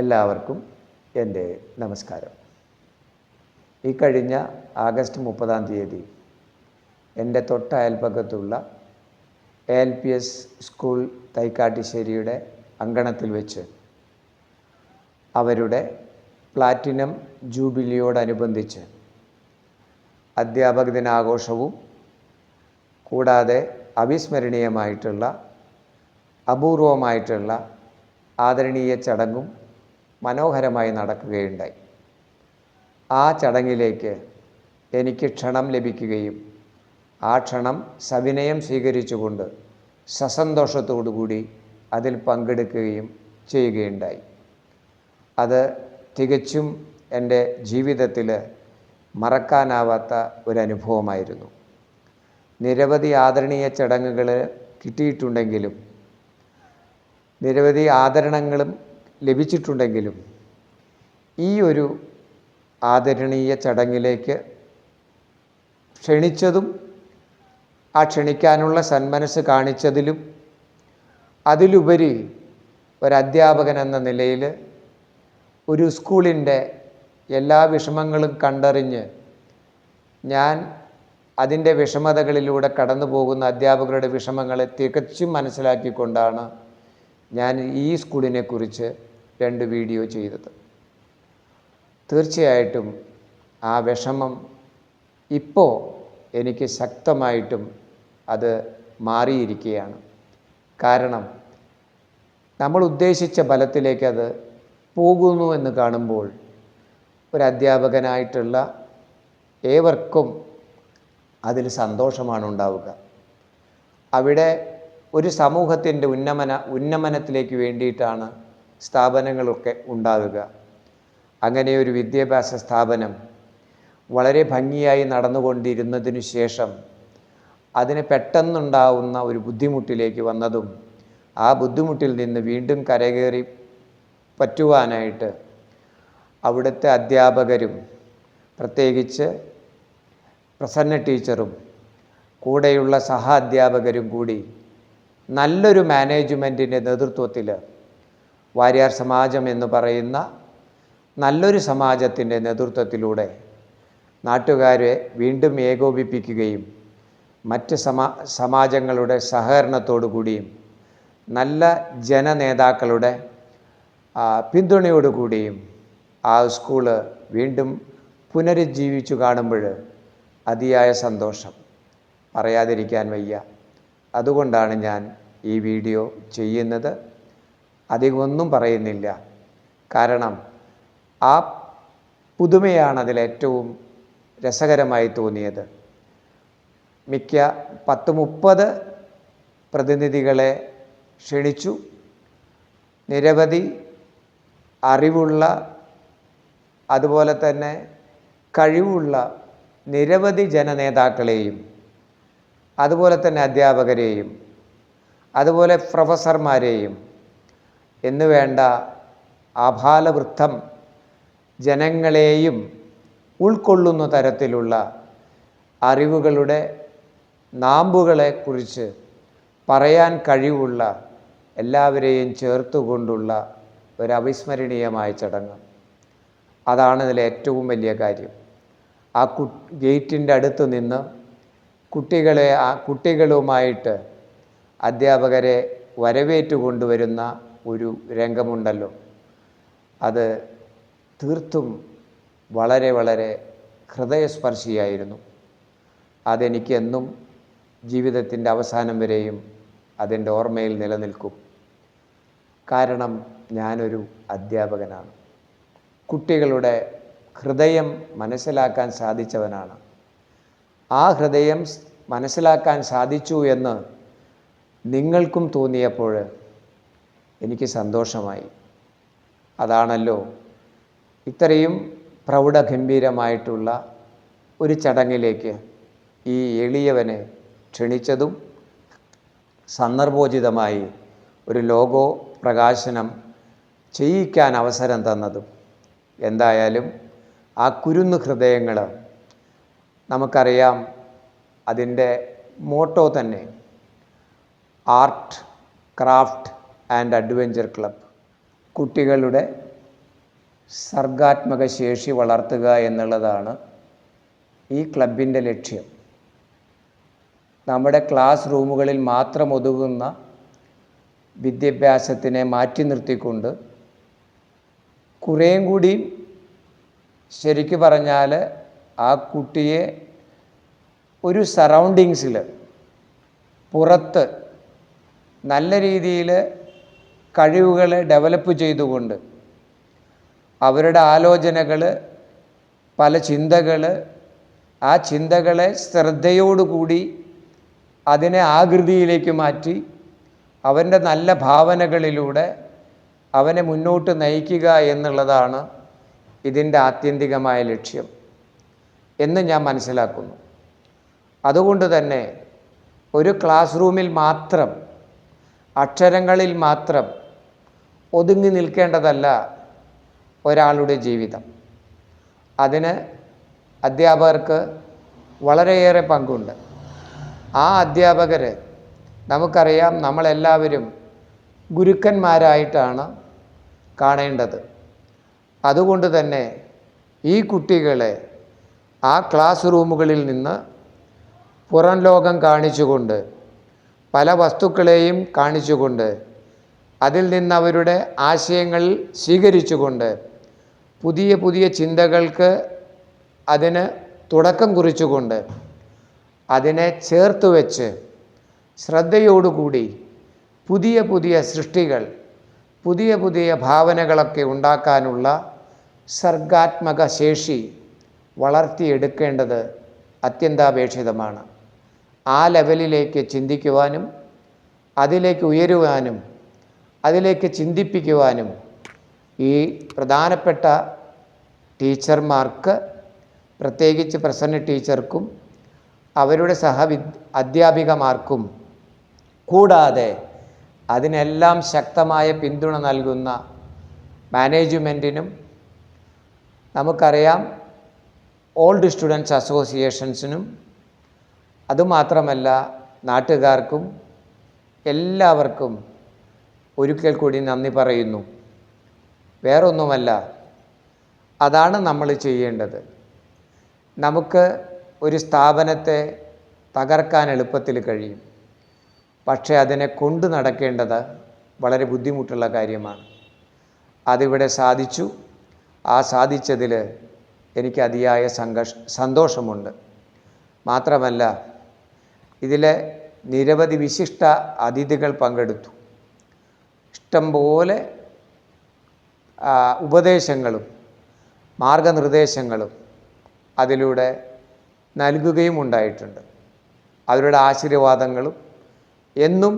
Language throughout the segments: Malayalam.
എല്ലാവർക്കും എന്റെ നമസ്കാരം. ഈ കഴിഞ്ഞ ആഗസ്റ്റ് മുപ്പതാം തീയതി എന്റെ തൊട്ട അയൽപ്പക്കത്തുള്ള A L P S school തൈക്കാട്ടിശ്ശേരിയുടെ അങ്കണത്തിൽ വെച്ച് അവരുടെ പ്ലാറ്റിനം ജൂബിലിയോടനുബന്ധിച്ച് അധ്യാപക ദിനാഘോഷവും കൂടാതെ അവിസ്മരണീയമായിട്ടുള്ള അപൂർവമായിട്ടുള്ള ആദരണീയ ചടങ്ങും മനോഹരമായി നടക്കുകയുണ്ടായി. ആ ചടങ്ങിലേക്ക് എനിക്ക് ക്ഷണം ലഭിക്കുകയും ആ ക്ഷണം സവിനയം സ്വീകരിച്ചുകൊണ്ട് സസന്തോഷത്തോടുകൂടി അതിൽ പങ്കെടുക്കുകയും ചെയ്യുകയുണ്ടായി. അത് തികച്ചും എന്റെ ജീവിതത്തിൽ മറക്കാനാവാത്ത ഒരനുഭവമായിരുന്നു. നിരവധി ആദരണീയ ചടങ്ങുകൾ കിട്ടിയിട്ടുണ്ടെങ്കിലും നിരവധി ആദരണങ്ങളും ലഭിച്ചിട്ടുണ്ടെങ്കിലും ഈ ഒരു ആദരണീയ ചടങ്ങിലേക്ക് ക്ഷണിച്ചതും ആ ക്ഷണിക്കാനുള്ള സന്മനസ് കാണിച്ചതിലും അതിലുപരി ഒരധ്യാപകൻ എന്ന നിലയിൽ ഒരു സ്കൂളിന്റെ എല്ലാ വിഷമങ്ങളും കണ്ടറിഞ്ഞ് ഞാൻ അതിന്റെ വിഷമതകളിലൂടെ കടന്നു പോകുന്ന അധ്യാപകരുടെ വിഷമങ്ങളെ തികച്ചും മനസ്സിലാക്കിക്കൊണ്ടാണ് ഞാൻ ഈ സ്കൂളിനെക്കുറിച്ച് രണ്ട് വീഡിയോ ചെയ്തത്. തീർച്ചയായിട്ടും ആ വിഷമം ഇപ്പോൾ എനിക്ക് ശക്തമായിട്ടും അത് മാറിയിരിക്കുകയാണ്. കാരണം നമ്മൾ ഉദ്ദേശിച്ച ബലത്തിലേക്ക് അത് പോകുന്നു എന്ന് കാണുമ്പോൾ ഒരു അധ്യാപകനായിട്ടുള്ള ഏവർക്കും അതിൽ സന്തോഷമാണ് ഉണ്ടാവുക. അവിടെ ഒരു സമൂഹത്തിന്റെ ഉന്നമന ഉന്നമനത്തിലേക്ക് വേണ്ടിയിട്ടാണ് സ്ഥാപനങ്ങളൊക്കെ ഉണ്ടാവുക. അങ്ങനെ ഒരു വിദ്യാഭ്യാസ സ്ഥാപനം വളരെ ഭംഗിയായി നടന്നുകൊണ്ടിരുന്നതിനു ശേഷം അതിന് പെട്ടെന്നുണ്ടാവുന്ന ഒരു ബുദ്ധിമുട്ടിലേക്ക് വന്നതും ആ ബുദ്ധിമുട്ടിൽ നിന്ന് വീണ്ടും കരകയറി പറ്റുവാനായിട്ട് അവിടുത്തെ അധ്യാപകരും പ്രത്യേകിച്ച് പ്രസന്ന ടീച്ചറും കൂടെയുള്ള സഹ അധ്യാപകരും കൂടി നല്ലൊരു മാനേജ്മെന്റിന്റെ നേതൃത്വത്തിൽ വാര്യാർ സമാജം എന്ന് പറയുന്ന നല്ലൊരു സമാജത്തിന്റെ നേതൃത്വത്തിലൂടെ നാട്ടുകാരെ വീണ്ടും ഏകോപിപ്പിക്കുകയും മറ്റ് സമാ സമാജങ്ങളുടെ സഹകരണത്തോടു കൂടിയും നല്ല ജനനേതാക്കളുടെ പിന്തുണയോടുകൂടിയും ആ സ്കൂൾ വീണ്ടും പുനരുജ്ജീവിച്ചു കാണുമ്പോൾ അതിയായ സന്തോഷം. പറയാതിരിക്കാൻ വയ്യ. അതുകൊണ്ടാണ് ഞാൻ ഈ വീഡിയോ ചെയ്യുന്നത്. അധികമൊന്നും പറയുന്നില്ല. കാരണം ആ പുതുമയാണ് അതിലേറ്റവും രസകരമായി തോന്നിയത്. മിക്ക പത്ത് മുപ്പത് പ്രതിനിധികളെ ക്ഷണിച്ചു. നിരവധി അറിവുള്ള അതുപോലെ തന്നെ കഴിവുള്ള നിരവധി ജനനേതാക്കളെയും അതുപോലെ തന്നെ അധ്യാപകരെയും അതുപോലെ പ്രൊഫസർമാരെയും എന്ന് വേണ്ട ആഭാലവൃദ്ധം ജനങ്ങളെയും ഉൾക്കൊള്ളുന്ന തരത്തിലുള്ള അറിവുകളുടെ നാമ്പുകളെക്കുറിച്ച് പറയാൻ കഴിവുള്ള എല്ലാവരെയും ചേർത്തുകൊണ്ടുള്ള ഒരു അവിസ്മരണീയമായ ചടങ്ങ്. അതാണ് ഇതിലെ ഏറ്റവും വലിയ കാര്യം. ആ കു ഗേറ്റിന്റെ അടുത്ത് നിന്ന് കുട്ടികളെ ആ കുട്ടികളുമായിട്ട് അധ്യാപകരെ വരവേറ്റു കൊണ്ടുവരുന്ന ഒരു രംഗമുണ്ടല്ലോ. അത് തീർത്തും വളരെ വളരെ ഹൃദയസ്പർശിയായിരുന്നു. അതെനിക്കെന്നും ജീവിതത്തിന്റെ അവസാനം വരെയും അതിന്റെ ഓർമ്മയിൽ നിലനിൽക്കും. കാരണം ഞാനൊരു അധ്യാപകനാണ്. കുട്ടികളുടെ ഹൃദയം മനസ്സിലാക്കാൻ സാധിച്ചവനാണ്. ആ ഹൃദയം മനസ്സിലാക്കാൻ സാധിച്ചു എന്ന് നിങ്ങൾക്കും തോന്നിയപ്പോൾ എനിക്ക് സന്തോഷമായി. അതാണല്ലോ ഇത്രയും പ്രൗഢഗംഭീരമായിട്ടുള്ള ഒരു ചടങ്ങിലേക്ക് ഈ എളിയവനെ ക്ഷണിച്ചതും സന്ദർഭോചിതമായി ഒരു ലോഗോ പ്രകാശനം ചെയ്യിക്കാൻ അവസരം തന്നതും. എന്തായാലും ആ കുരുന്ന് ഹൃദയങ്ങൾ നമുക്കറിയാം അതിന്റെ മോട്ടോ തന്നെ art craft and adventure club. കുട്ടികളുടെ സർഗാത്മക ശേഷി വളർത്തുക എന്നുള്ളതാണ് ഈ ക്ലബിന്റെ ലക്ഷ്യം. നമ്മുടെ ക്ലാസ് റൂമുകളിൽ മാത്രം ഒതുങ്ങുന്ന വിദ്യാഭ്യാസത്തിനെ മാറ്റി നിർത്തിക്കൊണ്ട് കുറേയും കൂടി ശരിക്കു പറഞ്ഞാൽ ആ കുട്ടിയെ ഒരു സറൗണ്ടിങ്സിൽ പുറത്ത് നല്ല രീതിയിൽ കഴിവുകളെ ഡെവലപ്പ് ചെയ്തുകൊണ്ട് അവരുടെ ആലോചനകൾ പല ചിന്തകൾ ആ ചിന്തകളെ ശ്രദ്ധയോടുകൂടി അതിനെ ആകൃതിയിലേക്ക് മാറ്റി അവന്റെ നല്ല ഭാവനകളിലൂടെ അവനെ മുന്നോട്ട് നയിക്കുക എന്നുള്ളതാണ് ഇതിന്റെ ആത്യന്തികമായ ലക്ഷ്യം എന്ന് ഞാൻ മനസ്സിലാക്കുന്നു. അതുകൊണ്ട് തന്നെ ഒരു ക്ലാസ് റൂമിൽ മാത്രം അക്ഷരങ്ങളിൽ മാത്രം ഒതുങ്ങി നിൽക്കേണ്ടതല്ല ഒരാളുടെ ജീവിതം. അതിന് അധ്യാപകർക്ക് വളരെയേറെ പങ്കുണ്ട്. ആ അധ്യാപകർ നമുക്കറിയാം നമ്മളെല്ലാവരും ഗുരുക്കന്മാരായിട്ടാണ് കാണേണ്ടത്. അതുകൊണ്ട് തന്നെ ഈ കുട്ടികളെ ആ ക്ലാസ് റൂമുകളിൽ നിന്ന് പുറം ലോകം കാണിച്ചുകൊണ്ട് പല വസ്തുക്കളെയും കാണിച്ചുകൊണ്ട് അതിൽ നിന്ന് അവരുടെ ആശയങ്ങൾ സ്വീകരിച്ചുകൊണ്ട് പുതിയ പുതിയ ചിന്തകൾക്ക് അതിന് തുടക്കം കുറിച്ചുകൊണ്ട് അതിനെ ചേർത്ത് വെച്ച് ശ്രദ്ധയോടുകൂടി പുതിയ പുതിയ സൃഷ്ടികൾ പുതിയ പുതിയ ഭാവനകളൊക്കെ ഉണ്ടാക്കാനുള്ള സർഗാത്മക ശേഷി വളർത്തിയെടുക്കേണ്ടത് അത്യന്താപേക്ഷിതമാണ്. ആ ലെവലിലേക്ക് ചിന്തിക്കുവാനും അതിലേക്ക് ഉയരുവാനും അതിലേക്ക് ചിന്തിപ്പിക്കുവാനും ഈ പ്രധാനപ്പെട്ട ടീച്ചർമാർക്ക് പ്രത്യേകിച്ച് പ്രസന്ന ടീച്ചർക്കും അവരുടെ സഹവി അധ്യാപികമാർക്കും കൂടാതെ അതിനെല്ലാം ശക്തമായ പിന്തുണ നൽകുന്ന മാനേജ്മെന്റിനും നമുക്കറിയാം ഓൾഡ് സ്റ്റുഡൻസ് അസോസിയേഷൻസിനും അതുമാത്രമല്ല നാട്ടുകാർക്കും എല്ലാവർക്കും ഒരിക്കൽ കൂടി നന്ദി പറയുന്നു. വേറൊന്നുമല്ല അതാണ് നമ്മൾ ചെയ്യേണ്ടത്. നമുക്ക് ഒരു സ്ഥാപനത്തെ തകർക്കാൻ എളുപ്പത്തിൽ കഴിയും. പക്ഷേ അതിനെ കൊണ്ടു നടക്കേണ്ടത് വളരെ ബുദ്ധിമുട്ടുള്ള കാര്യമാണ്. അതിവിടെ സാധിച്ചു. ആ സാധിച്ചതിൽ എനിക്ക് അതിയായ സംഘർഷ സന്തോഷമുണ്ട്. മാത്രമല്ല ഇതിലെ നിരവധി വിശിഷ്ട അതിഥികൾ പങ്കെടുത്തു. ഇഷ്ടംപോലെ പോലെ ഉപദേശങ്ങളും മാർഗനിർദ്ദേശങ്ങളും അതിലൂടെ നൽകുകയും ഉണ്ടായിട്ടുണ്ട്. അവരുടെ ആശീർവാദങ്ങളും എന്നും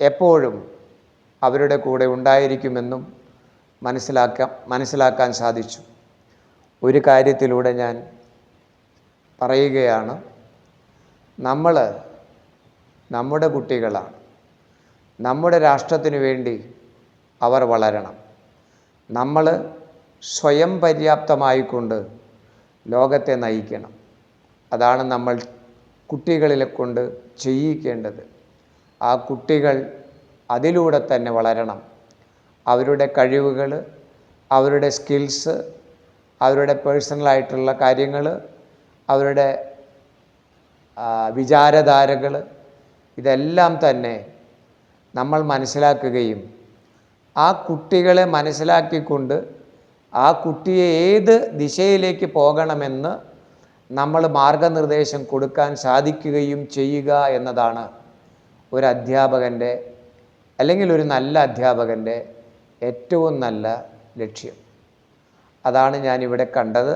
എപ്പോഴും അവരുടെ കൂടെ ഉണ്ടായിരിക്കുമെന്നും മനസ്സിലാക്കാം മനസ്സിലാക്കാൻ സാധിച്ചു. ഒരു കാര്യത്തിലൂടെ ഞാൻ പറയുകയാണ് നമ്മൾ നമ്മുടെ കുട്ടികളാണ്. നമ്മുടെ രാഷ്ട്രത്തിനു വേണ്ടി അവർ വളരണം. നമ്മൾ സ്വയം പര്യാപ്തമായിക്കൊണ്ട് ലോകത്തെ നയിക്കണം. അതാണ് നമ്മൾ കുട്ടികളിലെ കൊണ്ട് ചെയ്യിക്കേണ്ടത്. ആ കുട്ടികൾ അതിലൂടെ തന്നെ വളരണം. അവരുടെ കഴിവുകൾ അവരുടെ സ്കിൽസ് അവരുടെ പേഴ്സണലായിട്ടുള്ള കാര്യങ്ങൾ അവരുടെ വിചാരധാരകൾ ഇതെല്ലാം തന്നെ നമ്മൾ മനസ്സിലാക്കുകയും ആ കുട്ടികളെ മനസ്സിലാക്കിക്കൊണ്ട് ആ കുട്ടിയെ ഏത് ദിശയിലേക്ക് പോകണമെന്ന് നമ്മൾ മാർഗനിർദ്ദേശം കൊടുക്കാൻ സാധിക്കുകയും ചെയ്യുക എന്നതാണ് ഒരു അധ്യാപകന്റെ അല്ലെങ്കിൽ ഒരു നല്ല അധ്യാപകന്റെ ഏറ്റവും നല്ല ലക്ഷ്യം. അതാണ് ഞാനിവിടെ കണ്ടത്.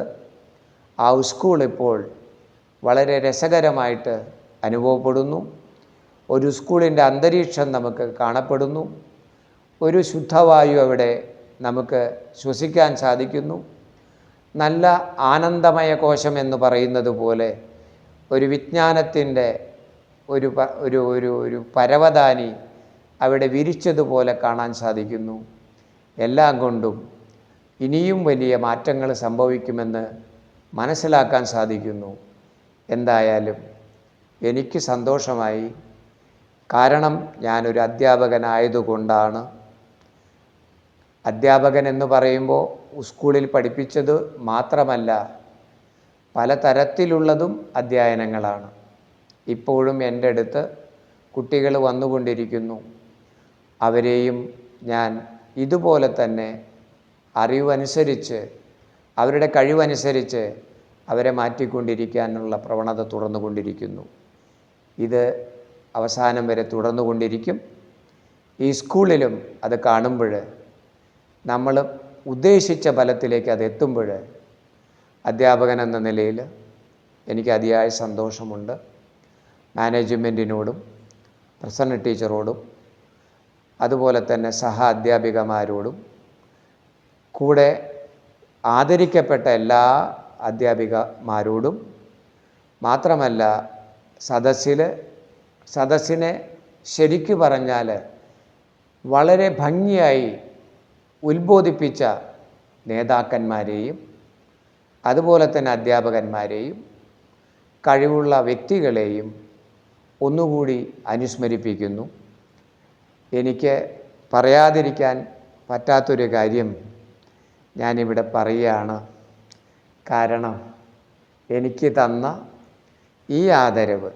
ആ സ്കൂൾ ഇപ്പോൾ വളരെ രസകരമായിട്ട് അനുഭവപ്പെടുന്നു. ഒരു സ്കൂളിന്റെ അന്തരീക്ഷം നമുക്ക് കാണപ്പെടുന്നു. ഒരു ശുദ്ധവായു അവിടെ നമുക്ക് ശ്വസിക്കാൻ സാധിക്കുന്നു. നല്ല ആനന്ദമയ കോശം എന്ന് പറയുന്നത് പോലെ ഒരു വിജ്ഞാനത്തിന്റെ ഒരു ഒരു ഒരു ഒരു പരവതാനി അവിടെ വിരിച്ചതുപോലെ കാണാൻ സാധിക്കുന്നു. എല്ലാം കൊണ്ടും ഇനിയും വലിയ മാറ്റങ്ങൾ സംഭവിക്കുമെന്ന് മനസ്സിലാക്കാൻ സാധിക്കുന്നു. എന്തായാലും എനിക്ക് സന്തോഷമായി കാരണം ഞാനൊരു അധ്യാപകനായതുകൊണ്ടാണ്. അധ്യാപകൻ എന്ന് പറയുമ്പോൾ സ്കൂളിൽ പഠിപ്പിച്ചത് മാത്രമല്ല പലതരത്തിലുള്ളതും അധ്യയനങ്ങളാണ്. ഇപ്പോഴും എന്റെ അടുത്ത് കുട്ടികൾ വന്നുകൊണ്ടിരിക്കുന്നു. അവരെയും ഞാൻ ഇതുപോലെ തന്നെ അറിവനുസരിച്ച് അവരുടെ കഴിവനുസരിച്ച് അവരെ മാറ്റിക്കൊണ്ടിരിക്കാനുള്ള പ്രവണത തുറന്നുകൊണ്ടിരിക്കുന്നു ഇത് അവസാനം വരെ തുടർന്നുകൊണ്ടിരിക്കും. ഈ സ്കൂളിലും അത് കാണുമ്പോൾ നമ്മൾ ഉദ്ദേശിച്ച ഫലത്തിലേക്ക് അത് എത്തുമ്പോൾ അധ്യാപകൻ എന്ന നിലയിൽ എനിക്ക് അതിയായ സന്തോഷമുണ്ട്. മാനേജ്മെന്റിനോടും പ്രസന്ന ടീച്ചറോടും അതുപോലെ തന്നെ സഹ അധ്യാപികമാരോടും കൂടെ ആദരിക്കപ്പെട്ട എല്ലാ അധ്യാപികമാരോടും മാത്രമല്ല സദസ്സിൽ സദസ്സിനെ ശരിക്കു പറഞ്ഞാൽ വളരെ ഭംഗിയായി ഉത്ബോധിപ്പിച്ച നേതാക്കന്മാരെയും അതുപോലെ തന്നെ അധ്യാപകന്മാരെയും കഴിവുള്ള വ്യക്തികളെയും ഒന്നുകൂടി അനുസ്മരിപ്പിക്കുന്നു. എനിക്ക് പറയാതിരിക്കാൻ പറ്റാത്തൊരു കാര്യം ഞാനിവിടെ പറയുകയാണ്. കാരണം എനിക്ക് തന്ന ഈ ആദരവ്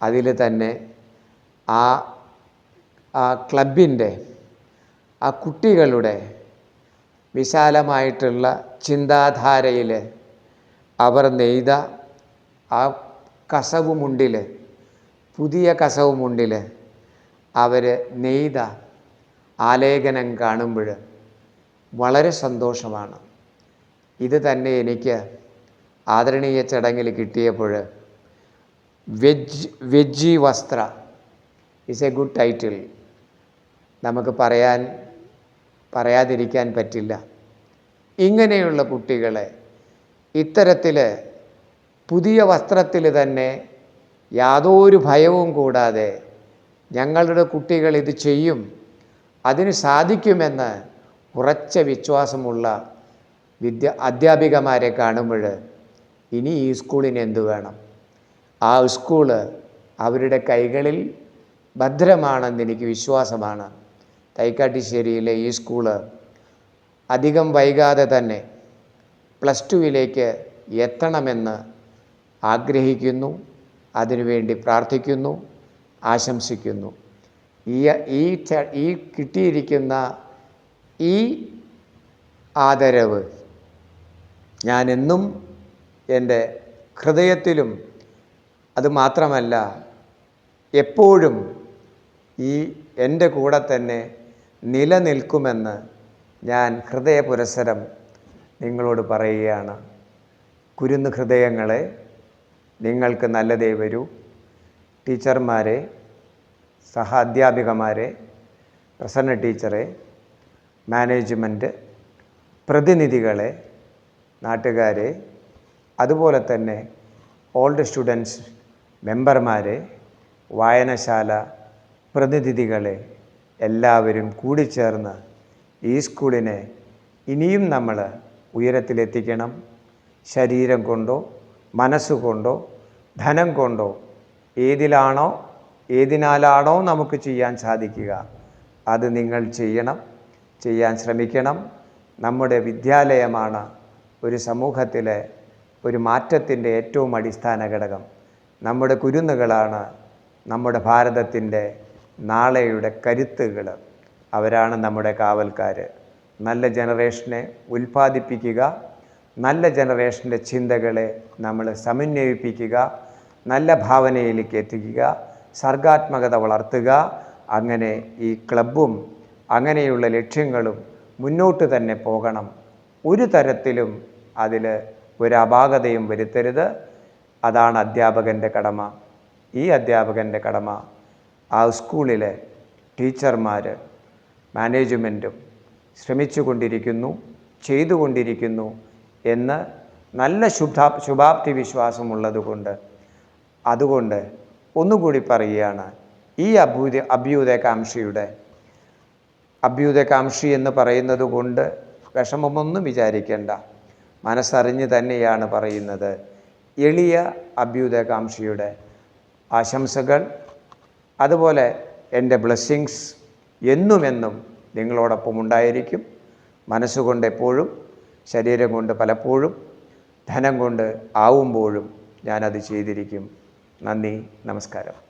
അതിൽ തന്നെ ആ ആ ക്ലബിന്റെ ആ കുട്ടികളുടെ വിശാലമായിട്ടുള്ള ചിന്താധാരയിൽ അവർ നെയ്ത ആ കസവുമുണ്ടിൽ പുതിയ കസവുമുണ്ടിൽ അവർ നെയ്ത ആലേഖനം കാണുമ്പോൾ വളരെ സന്തോഷമാണ്. ഇത് തന്നെ എനിക്ക് ആദരണീയ ചടങ്ങിൽ കിട്ടിയപ്പോൾ വെജ് വെജി വസ്ത്ര ഇസ് എ ഗുഡ് ടൈറ്റിൽ നമുക്ക് പറയാൻ പറയാതിരിക്കാൻ പറ്റില്ല. ഇങ്ങനെയുള്ള കുട്ടികളെ ഇത്തരത്തിൽ പുതിയ വസ്ത്രത്തിൽ തന്നെ യാതൊരു ഭയവും കൂടാതെ ഞങ്ങളുടെ കുട്ടികൾ ഇത് ചെയ്യും. അതിന് സാധിക്കുമെന്ന് ഉറച്ച വിശ്വാസമുള്ള വിദ്യ അധ്യാപികമാരെ കാണുമ്പോൾ ഇനി ഈ സ്കൂളിന് എന്തു വേണം? ആ സ്കൂൾ അവരുടെ കൈകളിൽ ഭദ്രമാണെന്ന് എനിക്ക് വിശ്വാസമാണ്. തൈക്കാട്ടിശ്ശേരിയിലെ ഈ സ്കൂൾ അധികം വൈകാതെ തന്നെ പ്ലസ് ടുവിലേക്ക് എത്തണമെന്ന് ആഗ്രഹിക്കുന്നു. അതിനുവേണ്ടി പ്രാർത്ഥിക്കുന്നു ആശംസിക്കുന്നു. ഈ ഈ ഈ കിട്ടിയിരിക്കുന്ന ഈ ആദരവ് ഞാനെന്നും എന്റെ ഹൃദയത്തിലും അത് മാത്രമല്ല എപ്പോഴും ഈ എന്റെ കൂടെ തന്നെ നിലനിൽക്കുമെന്ന് ഞാൻ ഹൃദയപുരസരം നിങ്ങളോട് പറയുകയാണ്. കുരുന്ന് ഹൃദയങ്ങളെ നിങ്ങൾക്ക് നല്ലതേ വരൂ. ടീച്ചർമാരെ സഹ അധ്യാപികമാരെ പ്രസന്ന ടീച്ചറെ മാനേജ്മെന്റ് പ്രതിനിധികളെ നാട്ടുകാരെ അതുപോലെ തന്നെ ഓൾഡ് സ്റ്റുഡൻസ് മെമ്പർമാരെ വായനശാല പ്രതിനിധികളെ എല്ലാവരും കൂടി കൂടിച്ചേർന്ന് ഈ സ്കൂളിനെ ഇനിയും നമ്മൾ ഉയരത്തിലെത്തിക്കണം. ശരീരം കൊണ്ടോ മനസ്സുകൊണ്ടോ ധനം കൊണ്ടോ ഏതിലാണോ ഏതിനാലാണോ നമുക്ക് ചെയ്യാൻ സാധിക്കുക അത് നിങ്ങൾ ചെയ്യണം ചെയ്യാൻ ശ്രമിക്കണം. നമ്മുടെ വിദ്യാലയമാണ് ഒരു സമൂഹത്തിലെ ഒരു മാറ്റത്തിന്റെ ഏറ്റവും അടിസ്ഥാന ഘടകം. നമ്മുടെ കുരുന്നുകളാണ് നമ്മുടെ ഭാരതത്തിന്റെ നാളെയുടെ കരുത്തുകൾ. അവരാണ് നമ്മുടെ കാവൽക്കാർ. നല്ല ജനറേഷനെ ഉൽപ്പാദിപ്പിക്കുക നല്ല ജനറേഷന്റെ ചിന്തകളെ നമ്മൾ സമന്വയിപ്പിക്കുക നല്ല ഭാവനയിലേക്ക് എത്തിക്കുക സർഗാത്മകത വളർത്തുക. അങ്ങനെ ഈ ക്ലബും അങ്ങനെയുള്ള ലക്ഷ്യങ്ങളും മുന്നോട്ട് തന്നെ പോകണം. ഒരു തരത്തിലും അതിൽ ഒരു അപാകതയും വരുത്തരുത്. അതാണ് അധ്യാപകന്റെ കടമ. ഈ അധ്യാപകന്റെ കടമ ആ സ്കൂളിലെ ടീച്ചർമാർ മാനേജ്മെന്റും ശ്രമിച്ചു കൊണ്ടിരിക്കുന്നു ചെയ്തുകൊണ്ടിരിക്കുന്നു എന്ന് നല്ല ശുഭാ ശുഭാപ്തി വിശ്വാസമുള്ളതുകൊണ്ട്. അതുകൊണ്ട് ഒന്നുകൂടി പറയുകയാണ് ഈ അഭ്യുദയ അഭ്യുദയകാംക്ഷിയുടെ അഭ്യുദയകാംക്ഷി എന്ന് പറയുന്നത് കൊണ്ട് വിഷമമൊന്നും വിചാരിക്കേണ്ട. മനസ്സറിഞ്ഞ് തന്നെയാണ് പറയുന്നത്. എളിയ അഭ്യുദയകാംക്ഷിയുടെ ആശംസകൾ. അതുപോലെ എന്റെ ബ്ലെസ്സിങ്സ് എന്നുമെന്നും നിങ്ങളോടൊപ്പം ഉണ്ടായിരിക്കും. മനസ്സുകൊണ്ട് എപ്പോഴും ശരീരം കൊണ്ട് പലപ്പോഴും ധനം കൊണ്ട് ആവുമ്പോഴും ഞാനത് ചെയ്തിരിക്കും. നന്ദി നമസ്കാരം.